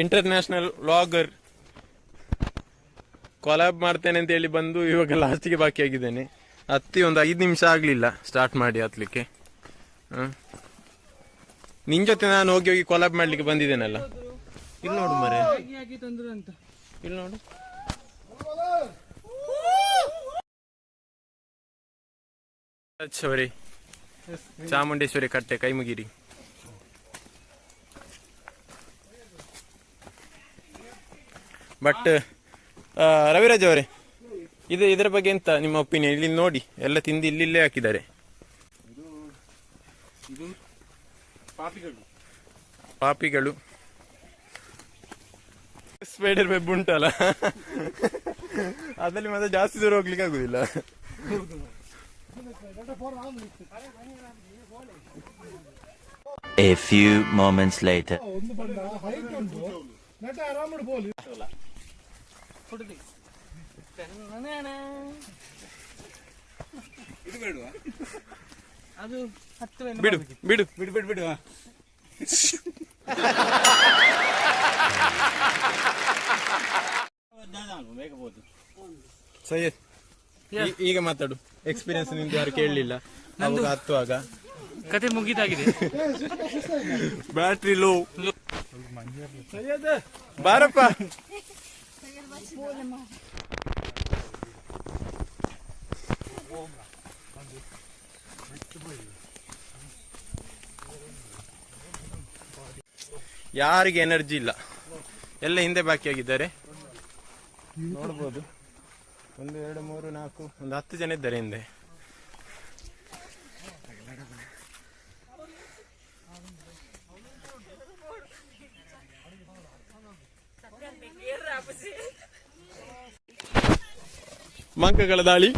International vlogger collab ಮಾಡ್ತೇನೆ ಅಂತ ಹೇಳಿ ಬಂದು ಇವಾಗ ಲಾಸ್ಟಿಗೆ ಬಾಕಿ ಆಗಿದ್ದೇನೆ. ಹತ್ತಿ ಒಂದು ಐದು ನಿಮಿಷ ಆಗಲಿಲ್ಲ ಸ್ಟಾರ್ಟ್ ಮಾಡಿ ಹತ್ಲಿಕ್ಕೆ. ಹಾಂ ನಿನ್ ಜೊತೆ ನಾನು ಹೋಗಿ ಹೋಗಿ ಕೊಲಾಬ್ ಮಾಡ್ಲಿಕ್ಕೆ ಬಂದಿದ್ದೇನಲ್ಲ? ಇಲ್ಲಿ ನೋಡು ಮರೆ. ಇಲ್ಲಿ ನೋಡು. ಚಾಮುಂಡೇಶ್ವರಿ ಕಟ್ಟೆ, ಕೈಮುಗಿರಿ. ಬಟ್ ರವಿರಾಜ್ ಅವರೇ ಇದು ಇದರ ಬಗ್ಗೆ ಎಂತ ನಿಮ್ಮ ಒಪಿನಿಯನ್ ಇಲ್ಲಿ ನೋಡಿ ಎಲ್ಲ ತಿಂದು ಇಲ್ಲಿಲ್ಲೇ ಹಾಕಿದ್ದಾರೆ. ಪಾಪಿಗಳು. ಪಾಪಿಗಳು. ಸ್ಪೈಡರ್ ವೆಬ್ ಉಂಟಲ್ಲ? ಅದರಲ್ಲಿ ಮತ್ತೆ ಜಾಸ್ತಿ ದೂರ ಹೋಗ್ಲಿಕ್ಕೆ ಆಗುದಿಲ್ಲ. A few moments later. ಹುಡುಗಿ ಇದು ಬೇಡವಾ? ಅದು ಹತ್ತು ಬಿಡು ಬಿಡು. ಬಿಡು ಬಿಡು ಬಿಡು ಸೈಯದ್ ಈಗ ಮಾತಾಡು. ಎಕ್ಸ್ಪೀರಿಯನ್ಸ್ ನಿಂದು ಯಾರು ಕೇಳಲಿಲ್ಲ. ಅವಾಗ ಹತ್ತುವಾಗ. ಕತೆ ಮುಗಿದಾಗಿದೆ. Battery low. ಬಾರಪ್ಪ. ಯಾರಿಗೆ ಎನರ್ಜಿ ಇಲ್ಲ. ಎಲ್ಲ ಹಿಂದೆ ಬಾಕಿ ಆಗಿದ್ದಾರೆ ನೋಡ್ಬೋದು. ಒಂದು ಎರಡು ಮೂರು ನಾಲ್ಕು ಒಂದು ಹತ್ತು ಜನ ಇದ್ದಾರೆ ಹಿಂದೆ. ಮಂಕಗಳ ದಾಳಿ.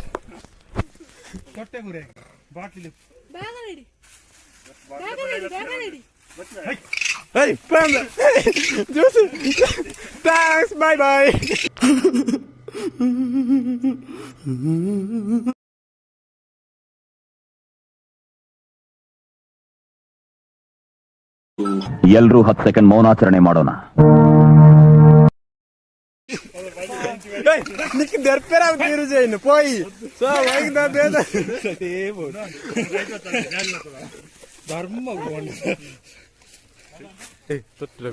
ತೊಟ್ಟೆ ಬಾಯ್ ಬಾಟ್ಲಿ Hey, Panda! Juicy! Thanks, bye bye! ಎಲ್ರೂ ಹತ್ತು ಸೆಕೆಂಡ್ ಮೌನಾಚರಣೆ ಮಾಡೋಣ. Hey, ನಿಕ್ ದರ್ಪೆರ ತೀರು ಜೈನು ಪೋಯಿ ಸೊ ವೈಗ್ ನಾ ಬೇದ ಧರ್ಮ ಏ ತೊಟ್ಟಲ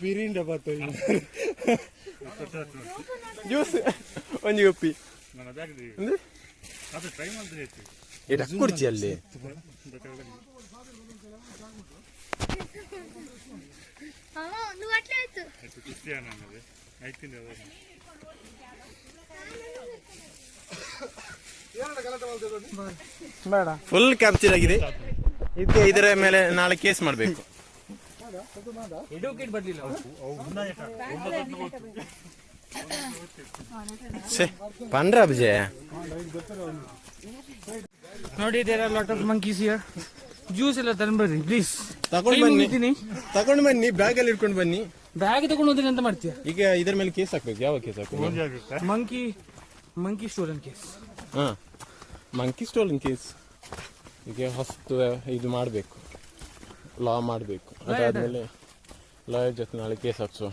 ಬಿರಿಂಡ ಬತ್ತ ಜ್ಯೂಸ್ ಒಂಜಿ ಉಪ್ಪಿ ಏ ಕುರ್ಚಿ ಅಲ್ಲಿ ಅಮ್ಮ ಒಂದು ಗಂಟೆ ಆಯ್ತು ಬೇಡ. ಫುಲ್ ಕ್ಯಾಪ್ಚರ್ ಆಗಿದೆ. ಇದಕ್ಕೆ ಇದರ ಮೇಲೆ ನಾಳೆ ಕೇಸ್ ಮಾಡಬೇಕು. ಪಂಡ್ರ ವಿಜಯ ನೋಡಿ there are lot of monkeys here juice ಎಲ್ಲ ತಂದ್ಬರ್ರಿ ಪ್ಲೀಸ್ ತಗೊಂಡ್ ಬನ್ನಿ. ತಗೊಂಡ್ ಬನ್ನಿ ಬ್ಯಾಗ್ ಅಲ್ಲಿ ಇಟ್ಕೊಂಡು ಬನ್ನಿ. ಬ್ಯಾಗ್ ತಗೊಂಡು ಹೋದ್ರೆ ಎಂತ ಮಾಡ್ತೀಯ? ಈಗ ಇದರ ಮೇಲೆ ಕೇಸ್ ಹಾಕ್ಬೇಕು. ಯಾವ ಕೇಸ್ ಹಾಕ್ಬೇಕು? ಮಂಕಿ ಮಂಕಿ ಸ್ಟೋಲನ್ ಕೇಸ್ ಹಾ. ಮಂಕಿ ಸ್ಟೋಲನ್ ಕೇಸ್ ಈಗ ಹೊಸ್ತು ಇದು ಮಾಡಬೇಕು. ಲಾ ಮಾಡಬೇಕು. ಅದಾದ್ಮೇಲೆ ಲಾಯರ್ ಜೊತೆ ನಾಳೆ ಕೇಸ್ ಹಾಕ್ಸುವ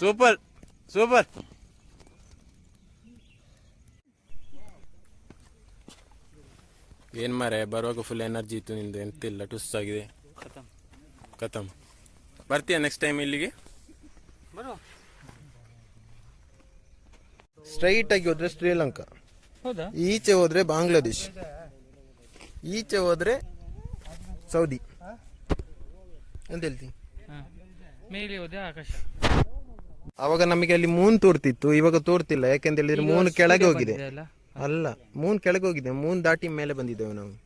ಸೂಪರ್ ಸೂಪರ್. ಏನ್ ಮಾರೆ ಬರುವಾಗ ಫುಲ್ ಎನರ್ಜಿ ಇತ್ತು ನಿಂದು ಎಂತಿಲ್ಲ ಟುಸ್ ಆಗಿದೆ. ಕತಮ್ ಬರ್ತೀಯ ನೆಕ್ಸ್ಟ್ ಟೈಮ್ ಇಲ್ಲಿಗೆ? ಬರೋ ಸ್ಟ್ರೈಟ್ ಆಗಿ ಹೋದ್ರೆ ಶ್ರೀಲಂಕಾ. ಹೌದಾ? ಈಚೆ ಹೋದ್ರೆ ಬಾಂಗ್ಲಾದೇಶ್. ಈಚೆ ಹೋದ್ರೆ ಸೌದಿ. ಅಂತ ಹೇಳ್ತೀನಿ. ಮೇಲೆ ಹೋದೆ ಆಕಾಶ. ಅವಾಗ ನಮಗೆ ಅಲ್ಲಿ ಮೂನ್ ತೋರ್ತಿತ್ತು. ಇವಾಗ ತೋರ್ತಿಲ್ಲ ಯಾಕೆಂತ ಹೇಳಿದ್ರೆ ಮೂನ್ ಕೆಳಗೆ ಹೋಗಿದೆ. ಅಲ್ಲ? ಅಲ್ಲ ಮೂನ್ ಕೆಳಗೆ ಹೋಗಿದೆ. ಮೂನ್ ದಾಟಿ ಮೇಲೆ ಬಂದಿದ್ದೇವೆ ನಾವು.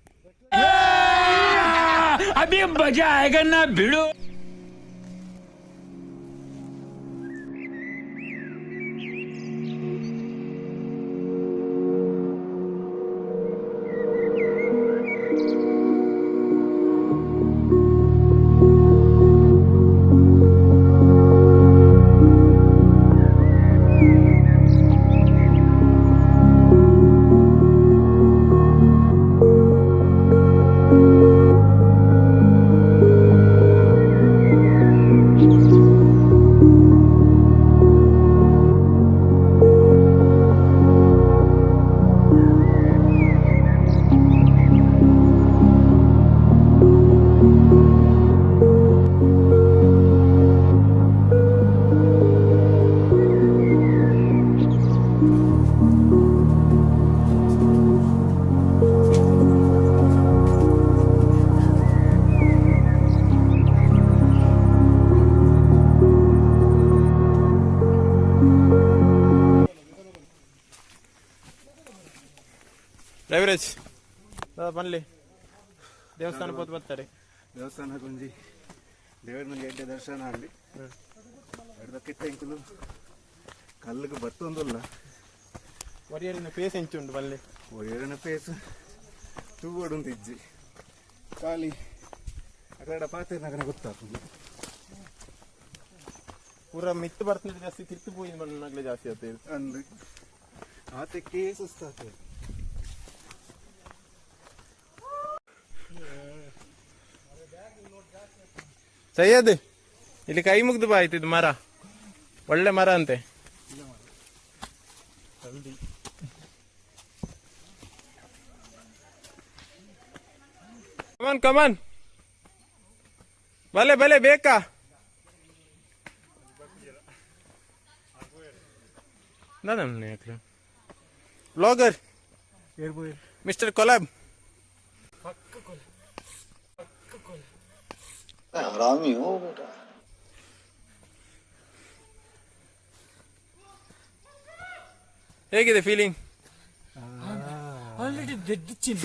ಸೂರಜ್ ಬನ್ಲಿ. ದೇವಸ್ಥಾನ ಪೋತ್ ಬರ್ತಾರೆ. ದೇವಸ್ಥಾನ ಗುಂಜಿ ದೇವರ ಎಡ್ಡೆ ದರ್ಶನ ಆಗಲಿ. ಎಡ್ದಕ್ಕಿಟ್ಟ ಇಂಕುಲು ಕಲ್ಲಿಗೆ ಬತ್ತೊಂದುಲ್ಲ. ಒರಿಯರಿನ ಪೇಸ್ ಉಂಟು ಬಲ್ಲಿ ಒರಿಯರಿನ ಪೇಸ್ ತೂವಡುಂದು ಇಜ್ಜಿ ಖಾಲಿ ಅಕಡ ಪಾತ್ರೆ ನಗನ ಗೊತ್ತಾಗ್ತದೆ. ಪೂರ ಮಿತ್ತು ಬರ್ತಿದ್ರೆ ಜಾಸ್ತಿ ತಿರ್ತು ಪೂಜೆ ಮಣ್ಣಾಗ್ಲೇ ಜಾಸ್ತಿ ಆಗ್ತದೆ. ಅಂದ್ರೆ ಆತಕ್ಕೆ ಸುಸ್ತಾಗ್ತದೆ ಸಯ್ಯದ್ ಇಲ್ಲಿ ಕೈ ಮುಗ್ದು ಬಾ ಆಯ್ತು ಇದು ಮರ. ಒಳ್ಳೆ ಮರ ಅಂತೆ. ಕಮಾನ್ ಕಮಾನ್ ಬಲೆ ಬಲೆ ಬೇಕಾ? ನಮ್ಮನೆ 사람이 오거라. ಹೇಗಿದೆ feeling already dead Chin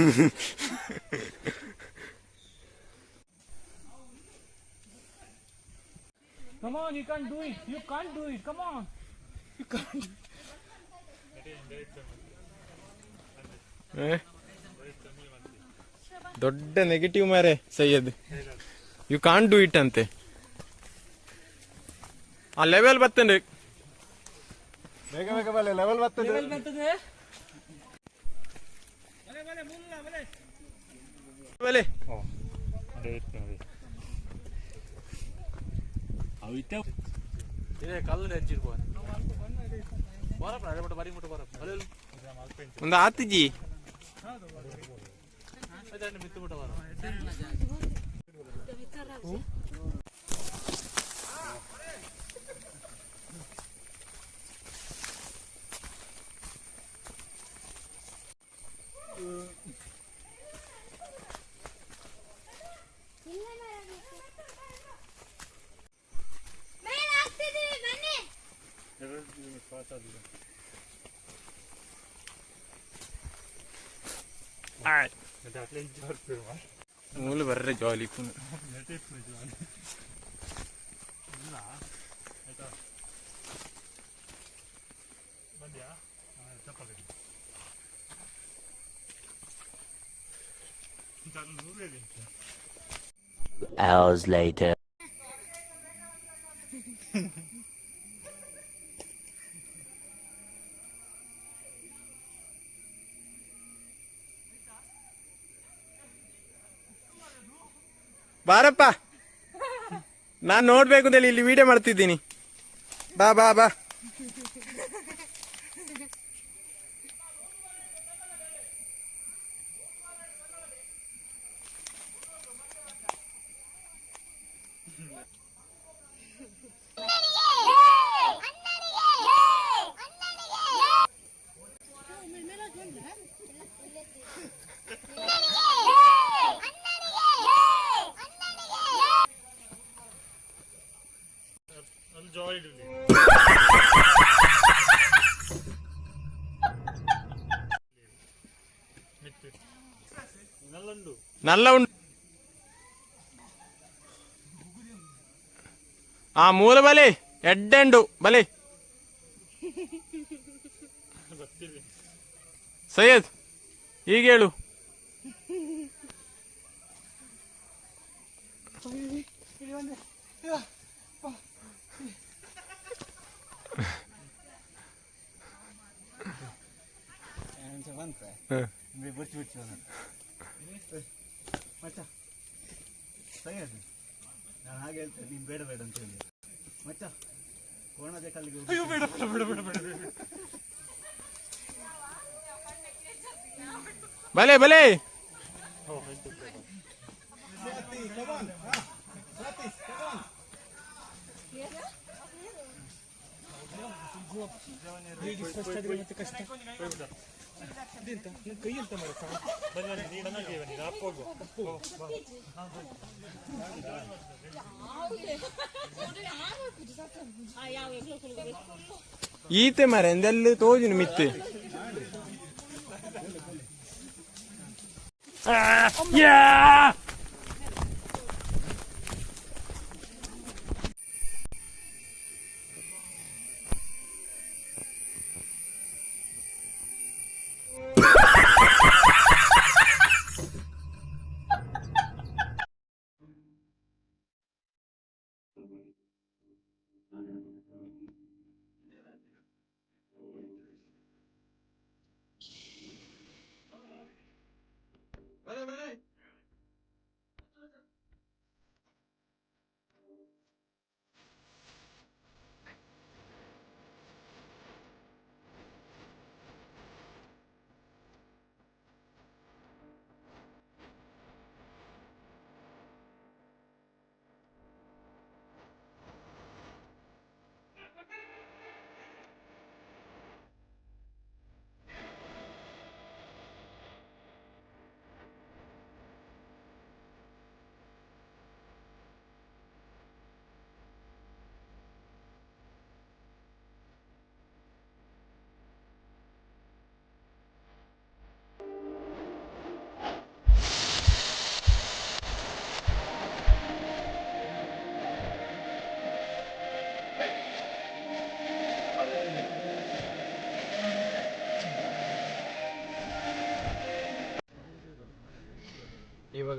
Come on, you can't do it. You can't do it. Come on. You can't. ದೊಡ್ಡ ನೆಗೆಟಿವ್ ಮಾರೆ Syed you can't do it ಅಂತೆ. ಆ ಲೆವೆಲ್ ಬರ್ತೇನೆ. ಬೇಗ ಬೇಗ ಬಲೆ ಲೆವೆಲ್ ಬರ್ತದೆ. ಬಲೆ ಒಂದು ಆತಿಜಿ. ಮೇಲೆ ಹಾಕ್ತಿದೀವಿ ಬನ್ನಿ ಮೂಲ മൂല് വേറെ ജോലിക്കുന്നു Hours later. ಬಾರಪ್ಪ. ನಾನು ನೋಡ್ಬೇಕು ಅಂತ ಹೇಳಿ ಇಲ್ಲಿ ವಿಡಿಯೋ ಮಾಡ್ತಿದ್ದೀನಿ. ಬಾ ಬಾ ಬಾ. నల్ల ఉండు ఆ మూల బలి ఎడ్డండు బలి ಸೈಯದ್ ಈಗ ಹೇಳು ಹ. ಬಿಚ್ಚಿ ಬಿಚ್ಚಿ ಮಚ್ಚ. ಸರಿಯಾದ ನಾನು ಹಾಗೆ ಹೇಳ್ತೇನೆ ನೀನು ಬೇಡ ಬೇಡ ಅಂತ ಹೇಳಿ. ಮಚ್ಚ ಕೋಣದೆ ಕಲ್ಲಿಗೆ ಅಯ್ಯೋ ಬೇಡ ಬೇಡ ಬೇಡ ಬೇಡ ಬೇಡ ಬಲೆ ಬಲೆ. ಈತೆ ಮರ ಎಂದೆಲ್ಲ ತೋಜಿನ ಮಿತ್ತೆ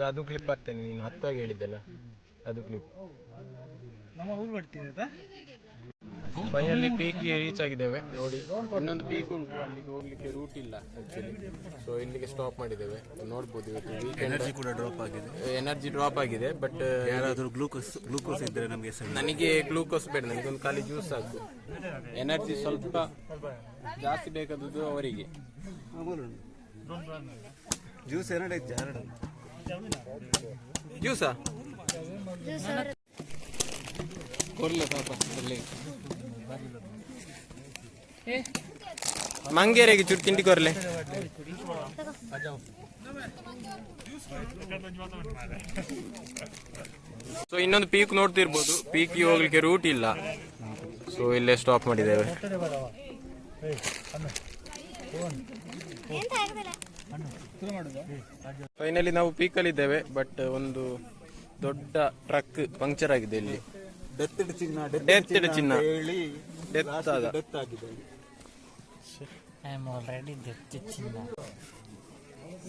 ಇವಾಗ ಅದು ಕ್ಲಿಪ್ ಹಾಕ್ತೇನೆ ನೀನು ಹತ್ತಾಗಿ ಹೇಳಿದ್ದಲ್ಲ ಅದು ಕ್ಲಿಪ್ ನಮ್ಮ ಊರು ಬರ್ತೀನಿ ಫೈನಲಿ ಪೀಕ್ಗೆ ರೀಚ್ ಆಗಿದ್ದೇವೆ. ನೋಡಿ ಇನ್ನೊಂದು ಪೀಕ್ ಉಂಟು ಅಲ್ಲಿಗೆ ಹೋಗ್ಲಿಕ್ಕೆ ರೂಟ್ ಇಲ್ಲ ಆಕ್ಚುಲಿ ಸೊ ಇಲ್ಲಿಗೆ ಸ್ಟಾಪ್ ಮಾಡಿದ್ದೇವೆ. ನೋಡ್ಬೋದು ಇವತ್ತು ಎನರ್ಜಿ ಕೂಡ ಡ್ರಾಪ್ ಆಗಿದೆ. ಎನರ್ಜಿ ಡ್ರಾಪ್ ಆಗಿದೆ ಬಟ್ ಯಾರಾದರೂ ಗ್ಲೂಕೋಸ್ ಗ್ಲೂಕೋಸ್ ಇದ್ದರೆ ನಮಗೆ ನನಗೆ ಗ್ಲೂಕೋಸ್ ಬೇಡ ನನಗೆ ಒಂದು ಖಾಲಿ ಜ್ಯೂಸ್ ಸಾಕು ಎನರ್ಜಿ ಸ್ವಲ್ಪ ಜಾಸ್ತಿ ಬೇಕಾದದ್ದು ಅವರಿಗೆ. ಜ್ಯೂಸ್ ಎರಡು ಐತೆ ಎರಡು ಜ್ಯೂಸಾ? ಮಂಗೇರಿಗೆ ಚೂರು ತಿಂಡಿ ಕೊರ್ಲೆ ಸೊ ಇನ್ನೊಂದು ಪೀಕ್ ನೋಡ್ತಿರ್ಬೋದು. ಪೀಕ್ಗೆ ಹೋಗ್ಲಿಕ್ಕೆ ರೂಟ್ ಇಲ್ಲ. ಸೊ ಇಲ್ಲೇ ಸ್ಟಾಪ್ ಮಾಡಿದ್ದೇವೆ. ಫೈನಲಿ ನಾವು ಪೀಕಲ್ಲಿ ಇದ್ದೇವೆ ಬಟ್ ಒಂದು ದೊಡ್ಡ ಟ್ರಕ್ ಪಂಕ್ಚರ್ ಆಗಿದೆ ಇಲ್ಲಿ. ಡೆತ್ ಚಿನ್ನ ಡೆತ್ ಚಿನ್ನ. ಹೇಳಿ Death ಡೆತ್ ಆಗಿದೆ ಐ ಆಮ್ ಆಲ್ರೆಡಿ ಡೆತ್ ಚಿನ್ನ.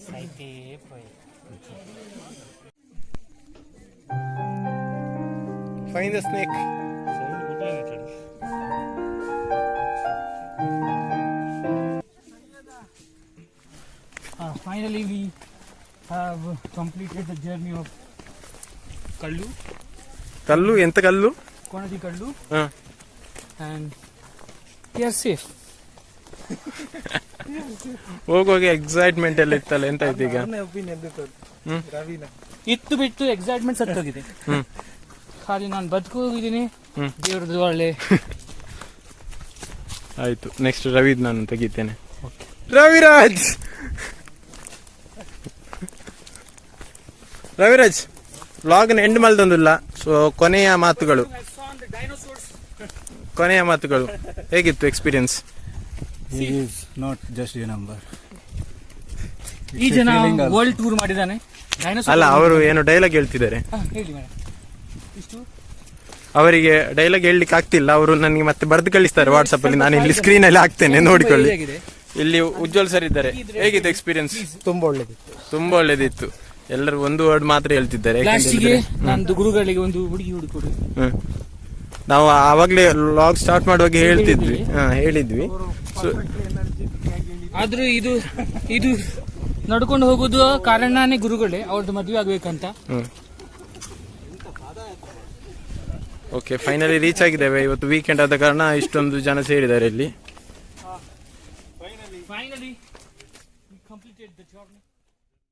ಸೈತೇ ಪೋಯ್. Fine the snake finally, we have completed the journey of Kallu, ಕಲ್ಲು ಎಂತ ಕಲ್ಲು Konadi Kallu, and we are safe. ಹೋಗೋಗಿ ಎಕ್ಸೈಟ್ಮೆಂಟ್ ಎಲ್ಲ ಇತ್ತಲ್ಲ ಎಂತ ಆಯ್ತು ಈಗ ಇತ್ತು. ಬಿಟ್ಟು ಎಕ್ಸೈಟ್ಮೆಂಟ್ ಸತ್ತೋಗಿದೆ. ಹ್ಮ್. ಖಾಲಿ ನಾನು ಬದುಕು ಹೋಗಿದ್ದೀನಿ ಹ್ಮ್. ದೇವ್ರದ್ದು ಒಳ್ಳೆ. ಆಯ್ತು ನೆಕ್ಸ್ಟ್ ರವಿದ್ ನಾನು ತೆಗಿತೇನೆ. ರವಿರಾಜ್! ರವಿರಾಜ್ ವ್ಲಾಗ್ನ ಎಂಡ್ ಮಾಡ್ದೊಂದಿಲ್ಲ. ಸೊ ಕೊನೆಯ ಮಾತುಗಳು. ಕೊನೆಯ ಮಾತುಗಳು. ಹೇಗಿತ್ತು experience He is not just a number. ಈ ಜನ ವರ್ಲ್ಡ್ ಟೂರ್ ಮಾಡಿದ್ದಾನೆ. ಅಲ್ಲ ಅವರು ಏನು ಡೈಲಾಗ್ ಹೇಳ್ತಿದ್ದಾರೆ. ಅವರಿಗೆ ಡೈಲಾಗ್ ಹೇಳಲಿಕ್ಕೆ ಆಗ್ತಿಲ್ಲ. ಅವರು ನನಗೆ ಮತ್ತೆ ಬರೆದು ಕಳಿಸ್ತಾರೆ ವಾಟ್ಸಪ್ ಅಲ್ಲಿ. ನಾನು ಇಲ್ಲಿ ಸ್ಕ್ರೀನ್ ಅಲ್ಲಿ ಹಾಕ್ತೇನೆ ನೋಡಿಕೊಳ್ಳಿ. ಇಲ್ಲಿ ಉಜ್ವಲ್ ಸರ್ ಇದ್ದಾರೆ. ಹೇಗಿತ್ತು ಎಕ್ಸ್ಪೀರಿಯನ್ಸ್ ತುಂಬಾ ಒಳ್ಳೇದಿತ್ತು. ತುಂಬಾ ಒಳ್ಳೇದಿತ್ತು. ಎಲ್ಲರೂ ಒಂದು ವರ್ಡ್ ಮಾತ್ರ ಹೇಳ್ತಿದ್ದಾರೆ. ಯಾಕಂತ ಲಾಸ್ಟಿಗೆ ನಂದು ಗುರುಗಳಿಗೆ ಒಂದು ಹುಡುಗಿ ಹುಡುಕೊಡು. ಹ್ಮ್. ನಾವು ಆವಾಗಲೇ ಲಾಗ್ ಸ್ಟಾರ್ಟ್ ಮಾಡುವಾಗ ಹೇಳ್ತಿದ್ವಿ. ಹಾ ಹೇಳಿದ್ವಿ. ಸೊ ಆದ್ರೂ ಇದು ಇದು ನಡ್ಕೊಂಡು ಹೋಗೋದು ಕಾರಣನೇ ಗುರುಗಳೇ ಅವ್ರದ್ದು ಮದುವೆ ಆಗ್ಬೇಕಂತ. ಓಕೆ ಫೈನಲಿ ರೀಚ್ ಆಗಿದ್ದೇವೆ. ಇವತ್ತು ವೀಕೆಂಡ್ ಆದ ಕಾರಣ ಇಷ್ಟೊಂದು ಜನ ಸೇರಿದ್ದಾರೆ ಇಲ್ಲಿ.